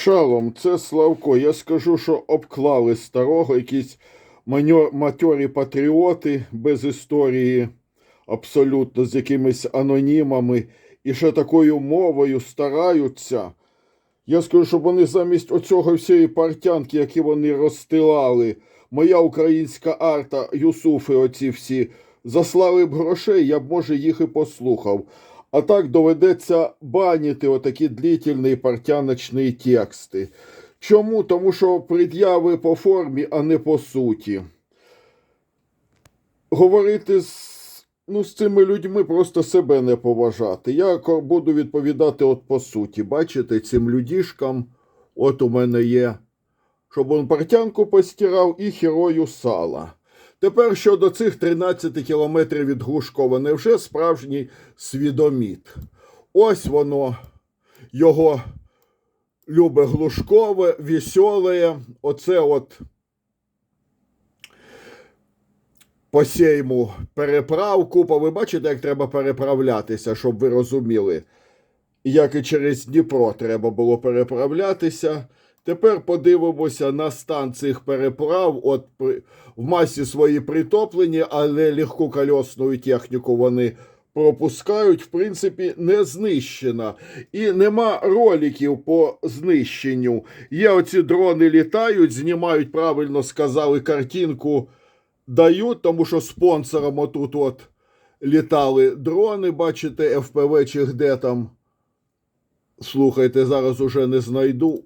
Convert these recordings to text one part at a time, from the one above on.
Шалом, це Славко. Я скажу, що обклали старого якісь матьорі патріоти без історії, абсолютно з якимись анонімами і ще такою мовою стараються. Я скажу, щоб вони замість оцього всієї партянки, які вони розстилали, моя українська арта, Юсуфи, оці всі, заслали б грошей, я б, може, їх і послухав. А так доведеться банити отакі длительні партяночні тексти. Чому? Тому що пред'яви по формі, а не по суті. Говорити з, ну, з цими людьми просто себе не поважати. Я буду відповідати от по суті. Бачите, цим людішкам, от у мене є, щоб він партянку постирав і херою сала. Тепер щодо цих 13 кілометрів від Глушкова, невже справжній свідоміт? Ось воно, його любе Глушкове, веселе, оце от посійму переправку. Бо Ви бачите, як треба переправлятися, щоб ви розуміли, як і через Дніпро треба було переправлятися. Тепер подивимося на стан цих переправ. От в масі свої притоплені, але легку кольосну техніку вони пропускають. В принципі, не знищена. І нема роликів по знищенню. Є оці дрони літають, знімають, правильно сказали, картинку дають, тому що спонсором отут от літали дрони, бачите, ФПВ чи де там. Слухайте, зараз уже не знайду.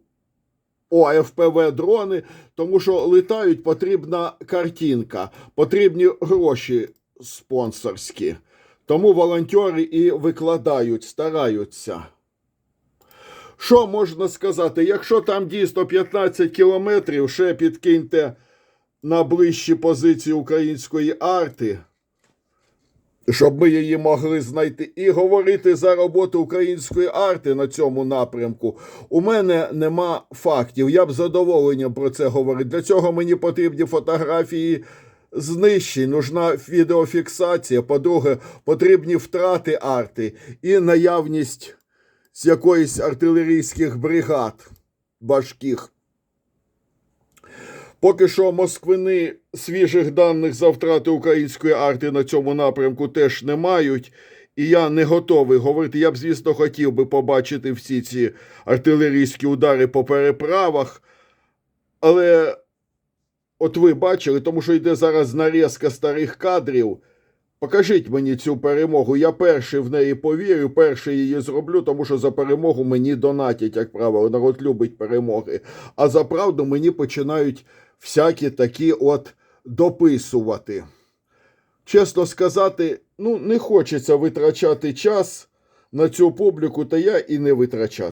О, ФПВ дрони, тому що летають потрібна картинка, потрібні гроші спонсорські. Тому волонтери і викладають, стараються. Що можна сказати? Якщо там дійсно 15 кілометрів, ще підкиньте на ближчі позиції української арти, щоб ми її могли знайти і говорити за роботу української арти на цьому напрямку. У мене нема фактів. Я б задоволенням про це говорив. Для цього мені потрібні фотографії знищень, нужна відеофіксація. По-друге, потрібні втрати арти і наявність з якоїсь артилерійських бригад важких. Поки що Москвини свіжих даних за втрати української арти на цьому напрямку теж не мають. І я не готовий говорити. Я б, звісно, хотів би побачити всі ці артилерійські удари по переправах. Але от ви бачили, тому що йде зараз нарізка старих кадрів. Покажіть мені цю перемогу. Я перший в неї повірю, перший її зроблю, тому що за перемогу мені донатять, як правило. Народ любить перемоги. А за правду мені починають всякі такі от дописувати. Чесно сказати, ну, не хочеться витрачати час на цю публіку, та я і не витрачаю.